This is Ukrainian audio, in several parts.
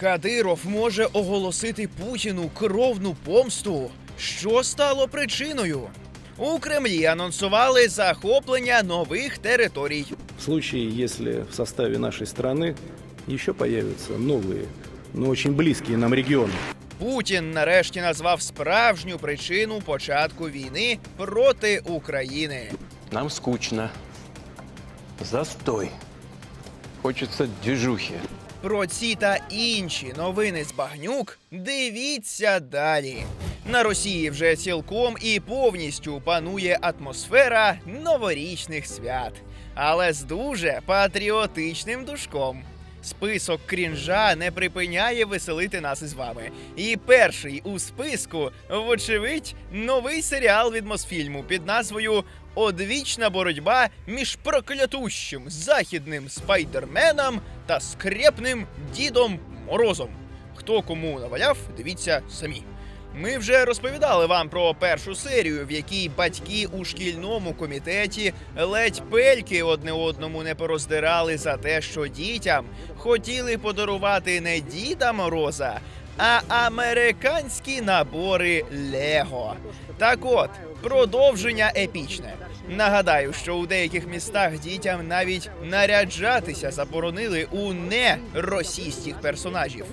Кадиров може оголосити Путіну кровну помсту. Що стало причиною? У Кремлі анонсували захоплення нових територій. В случае, если в составе нашей страны еще появятся новые, но очень близкие нам регионы. Путін нарешті назвав справжню причину початку війни проти України. Нам скучно. Застой. Хочется движухи. Про ці та інші новини з багнюк дивіться далі. На Росії вже цілком і повністю панує атмосфера новорічних свят, але з дуже патріотичним душком. Список крінжа не припиняє веселити нас із вами. І перший у списку, вочевидь, новий серіал від Мосфільму під назвою Одвічна боротьба між проклятущим західним спайдерменом та скрепним дідом Морозом. Хто кому наваляв, дивіться самі. Ми вже розповідали вам про першу серію, в якій батьки у шкільному комітеті ледь пельки одне одному не пороздирали за те, що дітям хотіли подарувати не Діда Мороза, а американські набори Лего. Так от, продовження епічне. Нагадаю, що у деяких містах дітям навіть наряджатися заборонили у не російських персонажів.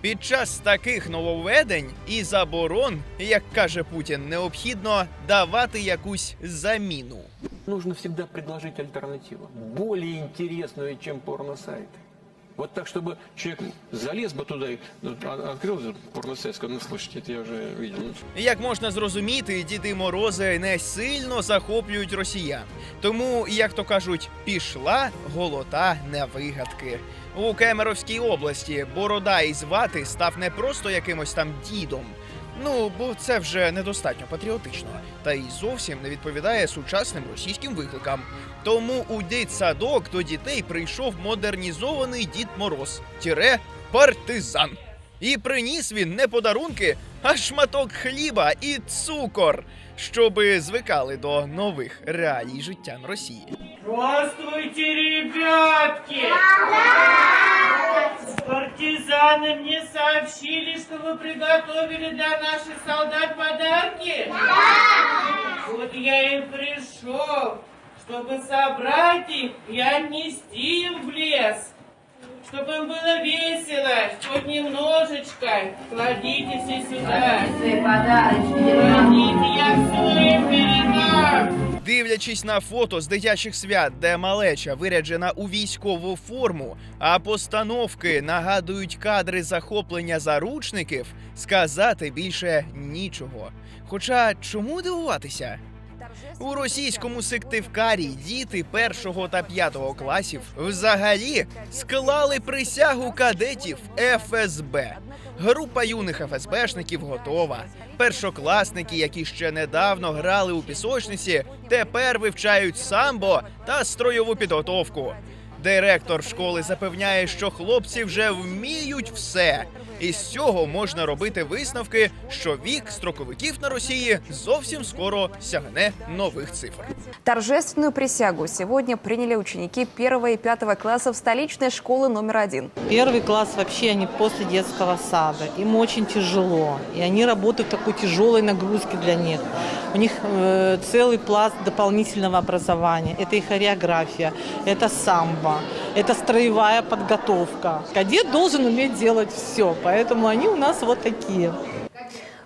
Під час таких нововведень і заборон, як каже Путін, необхідно давати якусь заміну. Нужно всегда предложить альтернативу. Более интересную, чем порно-сайты. Вот так, чтобы человек залез бы туда и ну, а- открыл этот порно-сайт, сказал, ну, слушайте, это я уже видел. Ну, Як можна зрозуміти, діди Морози не сильно захоплюють росіян. Тому, як то кажуть, пішла голота на вигадки. У Кемеровській області борода із вати став не просто якимось там дідом. Ну, бо це вже недостатньо патріотично, та й зовсім не відповідає сучасним російським викликам. Тому у дитсадок до дітей прийшов модернізований Дід Мороз тіре партизан. І приніс він не подарунки, а шматок хліба і цукор, щоби звикали до нових реалій життя на Росії. Здравствуйте, ребятки! Партизаны мне сообщили, что вы приготовили для наших солдат подарки. Вот я и пришел, чтобы собрать их и отнести им в лес. Чтобы им было весело, хоть немножечко. Кладите все сюда. Кладите, я все им передам. Дивлячись на фото з дитячих свят, де малеча виряджена у військову форму, а постановки нагадують кадри захоплення заручників, сказати більше нічого. Хоча чому дивуватися? У російському сиктивкарі діти першого та п'ятого класів взагалі склали присягу кадетів ФСБ. Група юних ФСБшників готова. Першокласники, які ще недавно грали у пісочниці, тепер вивчають самбо та строєву підготовку. Директор школи запевняє, що хлопці вже вміють все. І з цього можна робити висновки, що вік строковиків на Росії зовсім скоро сягне нових цифр. Торжественную присягу сегодня приняли ученики первого и пятого классов столичной школы номер один. Первый класс вообще они после детского сада. Им очень тяжело. И они работают в такой тяжелой нагрузке для них. У них э, целый пласт дополнительного образования. Это и хореография, это самбо, это строевая подготовка. Кадет должен уметь делать все, поэтому они у нас вот такие.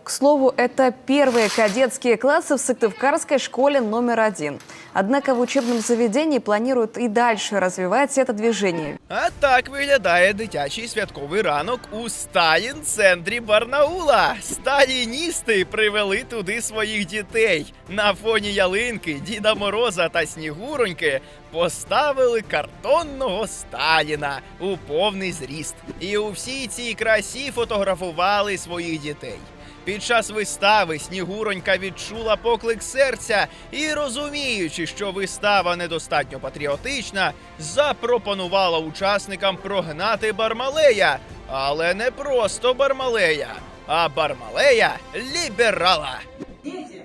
К слову, это первые кадетские классы в Сыктывкарской школе номер один. Однако в учебном заведении планируют и дальше развивать это движение. А так виглядає дитячий святковий ранок у Сталін-центрі Барнаула. Сталіністи привели туди своїх дітей. На фоні ялинки, Діда Мороза та Снігуроньки поставили картонного Сталіна у повний зріст. І у всій цій красі фотографували своїх дітей. Під час вистави Снігуронька відчула поклик серця і, розуміючи, що вистава недостатньо патріотична, запропонувала учасникам прогнати Бармалея, але не просто Бармалея, а Бармалея ліберала. Дети,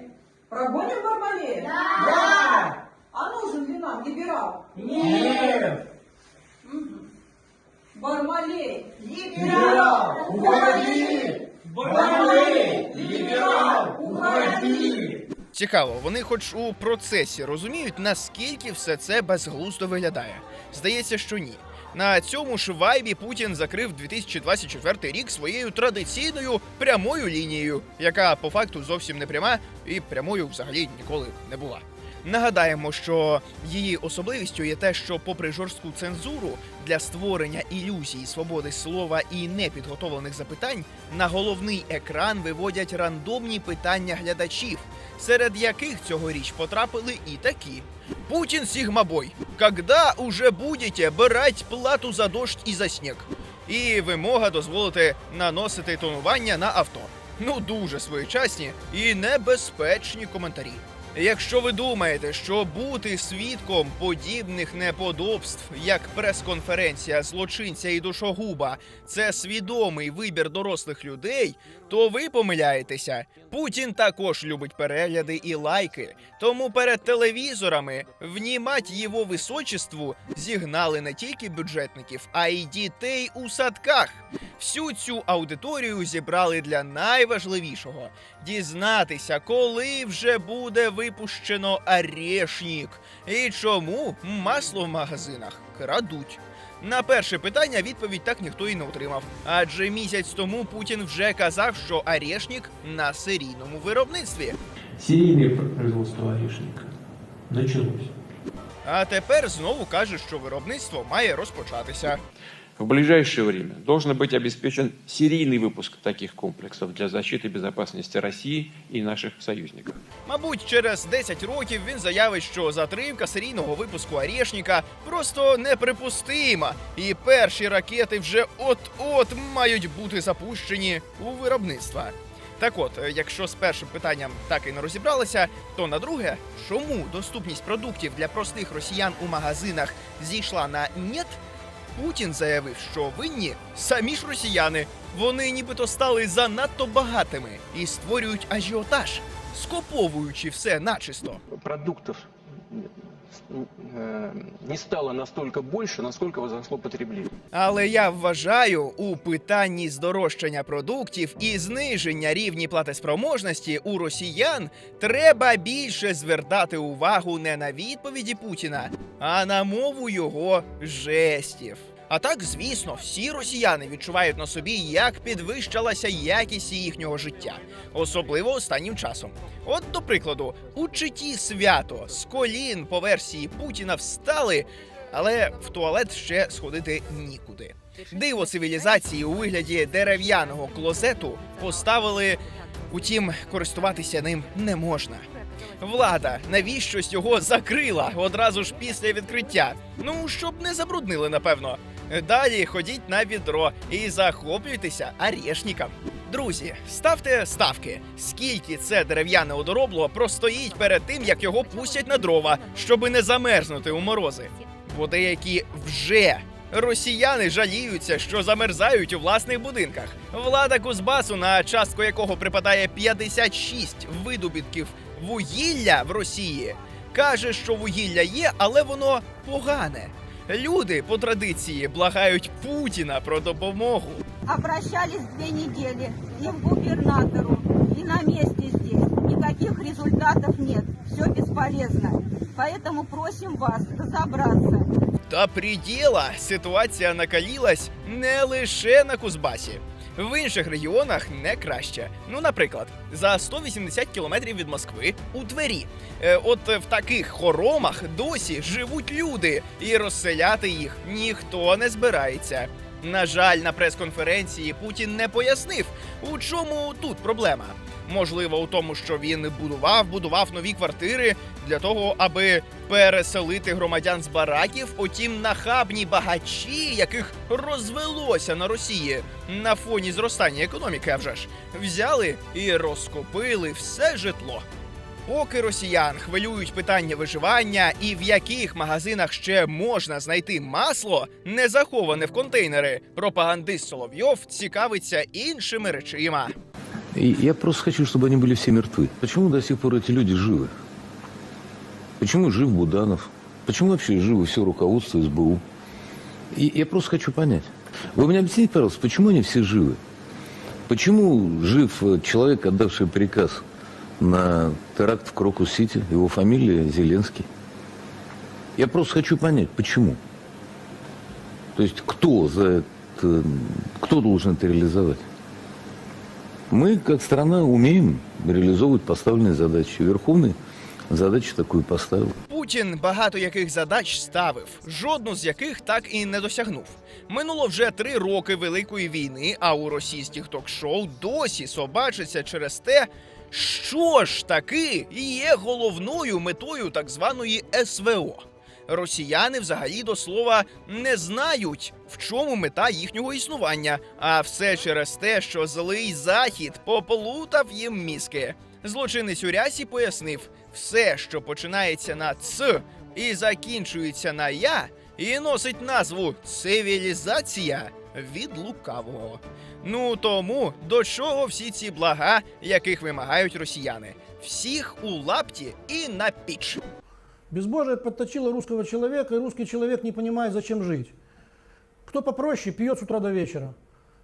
прогоним Бармалея? Да! да! А нужен ли нам либерал? Нет! Бармалей! Либерал! Уходи! Бармалей! Ліберал! Уходи! Цікаво, вони, хоч у процесі, розуміють, наскільки все це безглуздо виглядає. Здається, що ні. На цьому ж вайбі Путін закрив 2024 рік своєю традиційною прямою лінією, яка по факту зовсім не пряма і прямою взагалі ніколи не була. Нагадаємо, що її особливістю є те, що, попри жорстку цензуру для створення ілюзії свободи слова і непідготовлених запитань, на головний екран виводять рандомні питання глядачів, серед яких цьогоріч потрапили і такі. Путин Сигмабой. Когда уже будете брать плату за дощ і за сніг? І вимога дозволити наносити тонування на авто. Ну дуже своєчасні і небезпечні коментарі. Якщо ви думаєте, що бути свідком подібних неподобств, як прес-конференція злочинця і душогуба, це свідомий вибір дорослих людей, то ви помиляєтеся. Путін також любить перегляди і лайки. Тому перед телевізорами внімать його височеству зігнали не тільки бюджетників, а й дітей у садках. Всю цю аудиторію зібрали для найважливішого дізнатися, коли вже буде випущено Орешнік і чому масло в магазинах крадуть. На перше питання відповідь так ніхто і не отримав. Адже місяць тому Путін вже казав, що Орешнік на серійному виробництві. Серийное производство орешника началось. А тепер знову каже, що виробництво має розпочатися В ближайшее время должен быть обеспечен серийный выпуск таких комплексов для защиты безопасности России и наших союзников. Мабуть, через 10 років він заявить, що затримка серійного випуску Орешника просто неприпустима, і перші ракети вже от-от мають бути запущені у виробництво. Так от, е, якщо з першим питанням так і не розібралися, то на друге, чому доступність продуктів для простих росіян у магазинах зійшла на «нєт», Путін заявив, що винні самі ж росіяни. Вони нібито стали занадто багатими і створюють ажіотаж, скоповуючи все начисто. Продуктов э, не стало настолько больше, насколько возросло потребление. Але я вважаю, у питанні здорожчання продуктів і зниження рівні платоспроможності у росіян треба більше звертати увагу не на відповіді Путіна, а на мову його жестів. А так, звісно, всі росіяни відчувають на собі, як підвищилася якість їхнього життя, особливо останнім часом. От, до прикладу, у читі свято з колін по версії Путіна встали, але в туалет ще сходити нікуди. Диво цивілізації у вигляді дерев'яного клозету поставили, утім, користуватися ним не можна. Влада навіщось його закрила одразу ж після відкриття. Ну щоб не забруднили, напевно. Далі ходіть на відро і захоплюйтеся орешником. Друзі, ставте ставки, скільки це дерев'яне одоробло простоїть перед тим, як його пустять на дрова, щоби не замерзнути у морози. Бо деякі вже росіяни жаліються, що замерзають у власних будинках. Влада Кузбасу, на частку якого припадає 56 видобітків вугілля в Росії, каже, що вугілля є, але воно погане. Люди по традиції благають Путіна про допомогу. Обращались дві неділі і в губернатору, і на місці здесь. Ніяких результатів нет. Все безполезно. Поэтому просим вас розібратися. Та приділа ситуація накалілась не лише на Кузбасі. В інших регіонах не краще. Ну, наприклад, за 180 кілометрів від Москви у Твері. Е, от в таких хоромах досі живуть люди, і розселяти їх ніхто не збирається. На жаль, на прес-конференції Путін не пояснив, у чому тут проблема. Можливо, у тому, що він будував, будував нові квартири для того, аби переселити громадян з бараків. Утім, нахабні багачі, яких розвелося на Росії на фоні зростання економіки, а вже ж взяли і розкопили все житло. Поки росіян хвилюють питання виживання і в яких магазинах ще можна знайти масло, не заховане в контейнери, пропагандист Соловйов цікавиться іншими речима. Я просто хочу, чтобы они были все мертвы. Почему до сих пор эти люди живы? Почему жив Буданов? Почему вообще живо все руководство СБУ? И я просто хочу понять. Вы мне объясните, пожалуйста, почему они все живы? Почему жив э, человек, отдавший приказ на теракт в Крокус-Сити. Его фамилия Зеленский. Я просто хочу понять, почему. То есть кто за это, кто должен это реализовать? Мы, как страна, умеем реализовывать поставленные задачи. Верховный задачу такую поставил. Путін багато яких задач ставив, жодну з яких так і не досягнув. Минуло вже три роки великої війни, а у російських ток-шоу досі собачиться через те, що ж таки є головною метою так званої СВО. Росіяни взагалі до слова не знають, в чому мета їхнього існування, а все через те, що злий захід поплутав їм мізки. Злочинець у рясі пояснив, все, що починається на ц і закінчується на я, і носить назву цивілізація від лукавого. Ну тому до чого всі ці блага, яких вимагають росіяни? Всіх у лапті і на піч. Безбожие подточило русского человека, и русский человек не понимает, зачем жить. Кто попроще, пьет с утра до вечера.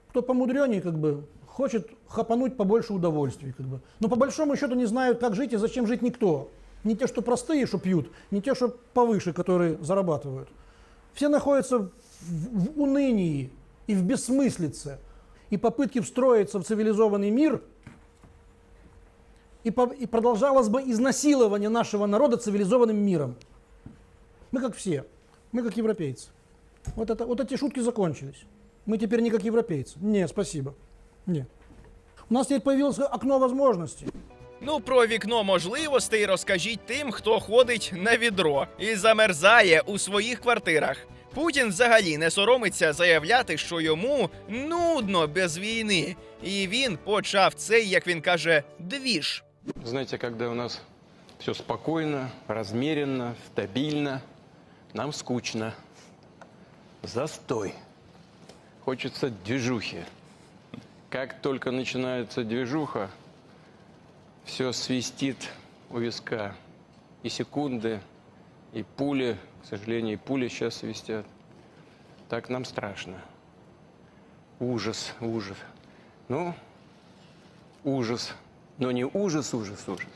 Кто помудреннее, как бы, хочет хапануть побольше удовольствий. Как бы. Но по большому счету не знают, как жить и зачем жить никто. Не те, что простые, что пьют, не те, что повыше, которые зарабатывают. Все находятся в, в унынии и в бессмыслице. И попытки встроиться в цивилизованный мир и, по- и продолжалось бы изнасилование нашего народа цивилизованным миром. Мы как все, мы как европейцы. Вот, это, вот эти шутки закончились. Мы теперь не как европейцы. Не, спасибо. Нет. У нас теперь появилось окно возможностей. Ну, про вікно можливостей розкажіть тим, хто ходить на відро і замерзає у своїх квартирах. Путін взагалі не соромиться заявляти, що йому нудно без війни, і він почав цей, як він каже, двіж. Знаете, когда у нас все спокойно, размеренно, стабильно, нам скучно. Застой. Хочется движухи. Как только начинается движуха, все свистит у виска. И секунды, и пули, к сожалению, и пули сейчас свистят. Так нам страшно. Ужас, ужас. Ну, ужас. Но не ужас, ужас, ужас.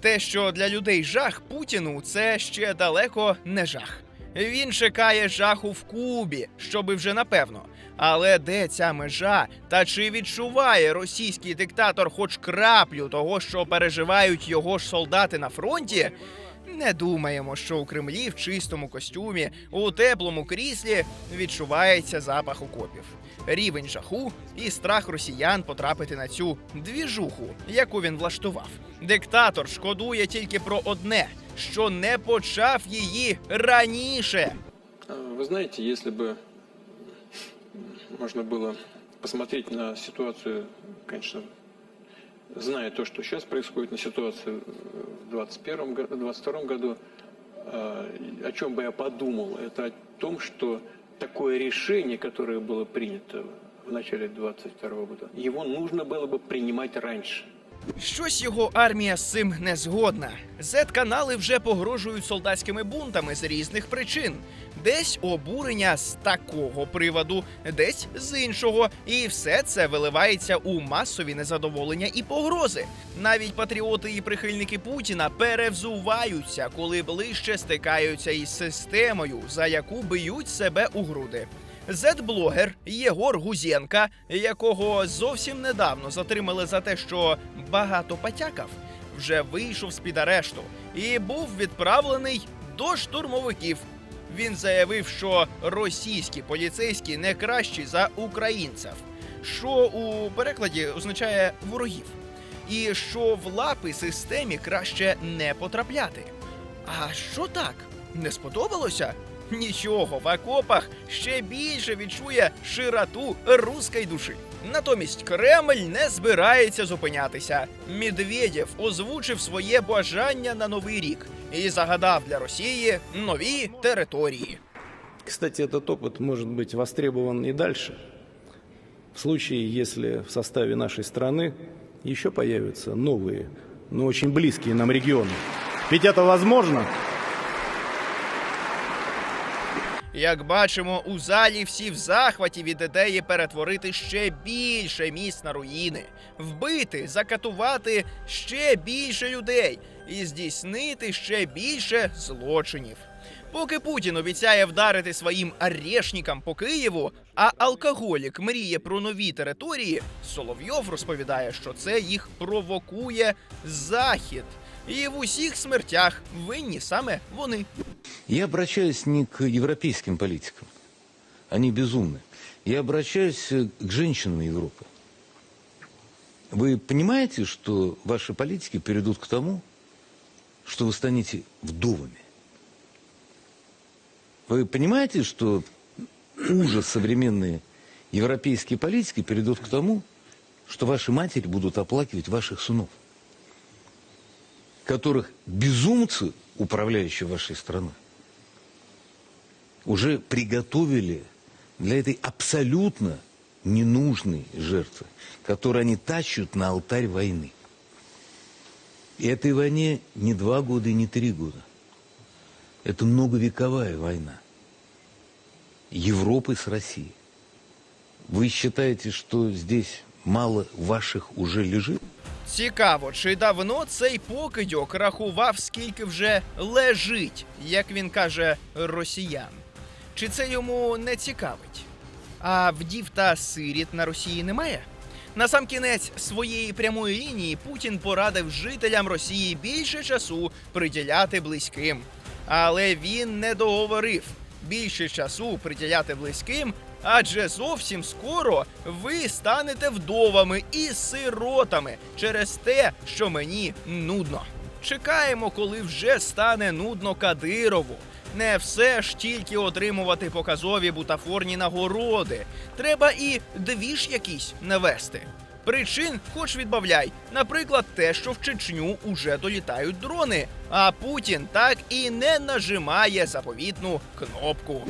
Те, що для людей жах Путіну, це ще далеко не жах. Він чекає жаху в Кубі, щоби вже напевно. Але де ця межа? Та чи відчуває російський диктатор хоч краплю того, що переживають його ж солдати на фронті? Не думаємо, що у Кремлі в чистому костюмі, у теплому кріслі відчувається запах окопів. Рівень жаху і страх росіян потрапити на цю двіжуху, яку він влаштував. Диктатор шкодує тільки про одне, що не почав її раніше. А, Вы знаете, если бы можно было посмотреть на ситуацию, конечно, зная то, что сейчас происходит, на ситуацию в 2021 го- 2022 году, а, о чем бы я подумал, это о том, что такое решение, которое было принято в начале 2022 года, его нужно было бы принимать раньше. Щось його армія з цим не згодна. Зет-канали вже погрожують солдатськими бунтами з різних причин. Десь обурення з такого приводу, десь з іншого. І все це виливається у масові незадоволення і погрози. Навіть патріоти і прихильники Путіна перевзуваються, коли ближче стикаються із системою, за яку б'ють себе у груди. Зет-блогер Єгор Гузєнка, якого зовсім недавно затримали за те, що багато потякав, вже вийшов з під арешту і був відправлений до штурмовиків. Він заявив, що російські поліцейські не кращі за українців, що у перекладі означає ворогів, і що в лапи системі краще не потрапляти. А що так? Не сподобалося? Нічого, в окопах ще більше відчує широту руської душі. Натомість Кремль не збирається зупинятися. Медведєв озвучив своє бажання на новий рік і загадав для Росії нові території. Кстати, этот опыт может быть востребован и дальше. В случае, если в составе нашей страны еще появятся новые, но очень близкие нам регионы. Ведь это возможно. Як бачимо, у залі всі в захваті від ідеї перетворити ще більше міст на руїни, вбити, закатувати ще більше людей і здійснити ще більше злочинів. Поки Путін обіцяє вдарити своїм арешникам по Києву, а алкоголік мріє про нові території, Соловйов розповідає, що це їх провокує захід. І в усіх смертях винні саме вони. Я обращаюсь не к европейским политикам. Они безумны. Я обращаюсь э, к женщинам Европы. Вы понимаете, что ваши политики приведут к тому, что вы станете вдовами? Вы понимаете, что ужас современные европейские политики приведут к тому, что ваши матери будут оплакивать ваших сынов, которых безумцы, управляющие вашей страной, уже приготовили для этой абсолютно ненужной жертвы, которую они тащат на алтарь войны. И этой войне не два года и не три года. Это многовековая война. Европы с Россией. Вы считаете, что здесь мало ваших уже лежит? Цікаво, чи давно цей покидьок рахував, скільки вже лежить, як він каже, росіян. Чи це йому не цікавить? А вдів та сиріт на Росії немає? На сам кінець своєї прямої лінії Путін порадив жителям Росії більше часу приділяти близьким. Але він не договорив більше часу приділяти близьким, адже зовсім скоро ви станете вдовами і сиротами через те, що мені нудно. Чекаємо, коли вже стане нудно Кадирову. Не все ж тільки отримувати показові бутафорні нагороди. Треба і двіж якийсь навести. Причин хоч відбавляй. Наприклад, те, що в Чечню уже долітають дрони, а Путін так і не нажимає заповітну кнопку.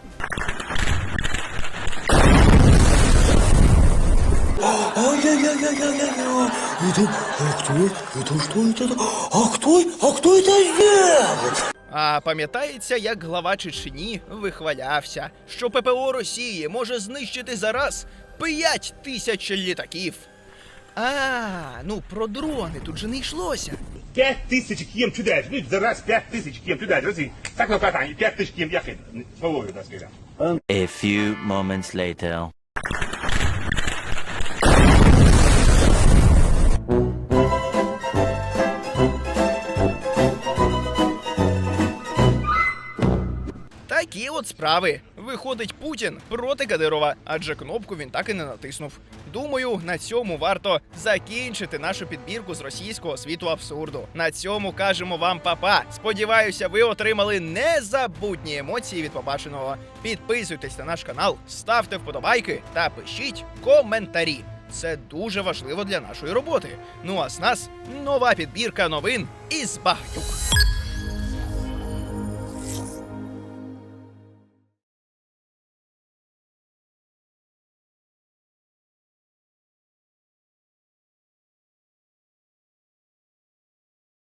Ай-яй-яй-яй-яй-яй! Это, а кто, это что это? А кто, а кто это сделал? А пам'ятається, як глава Чечні вихвалявся, що ППО Росії може знищити зараз 5 тисяч літаків. А, ну про дрони тут же не йшлося. Пять тысяч кем туда, ну, за раз пять тысяч кем туда, друзі. Так на катанні, пять тысяч кем ехать. Словою, так сказать. A few moments later. От справи. Виходить Путін проти Кадирова, адже кнопку він так і не натиснув. Думаю, на цьому варто закінчити нашу підбірку з російського світу абсурду. На цьому кажемо вам папа. Сподіваюся, ви отримали незабутні емоції від побаченого. Підписуйтесь на наш канал, ставте вподобайки та пишіть коментарі. Це дуже важливо для нашої роботи. Ну а з нас нова підбірка новин із Багнюк.